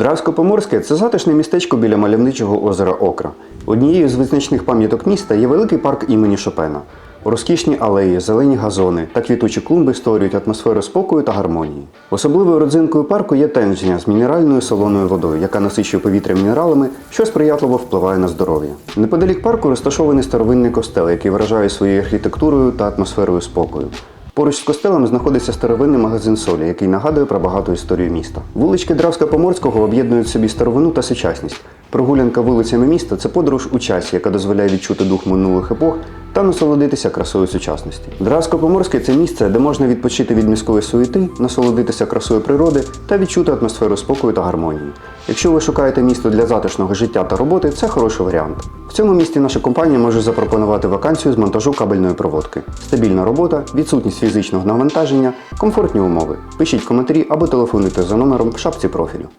Дравсько-Поморське це затишне містечко біля мальовничого озера Окра. Однією з визначних пам'яток міста є великий парк імені Шопена. Розкішні алеї, зелені газони та квітучі клумби створюють атмосферу спокою та гармонії. Особливою родзинкою парку є тенджня з мінеральною солоною водою, яка насичує повітря мінералами, що сприятливо впливає на здоров'я. Неподалік парку розташований старовинний костел, який вражає своєю архітектурою та атмосферою спокою. Поруч з костелем знаходиться старовинний магазин солі, який нагадує про багату історію міста. Вулички Дравська-Поморського об'єднують собі старовину та сучасність. Прогулянка вулицями міста це подорож у часі, яка дозволяє відчути дух минулих епох та насолодитися красою сучасності. Дравсько-Поморське це місце, де можна відпочити від міської суєти, насолодитися красою природи та відчути атмосферу спокою та гармонії. Якщо ви шукаєте місто для затишного життя та роботи, це хороший варіант. В цьому місті наша компанія може запропонувати вакансію з монтажу кабельної проводки. Стабільна робота, відсутність фізичного навантаження, комфортні умови. Пишіть коментарі або телефонуйте за номером в шапці профілю.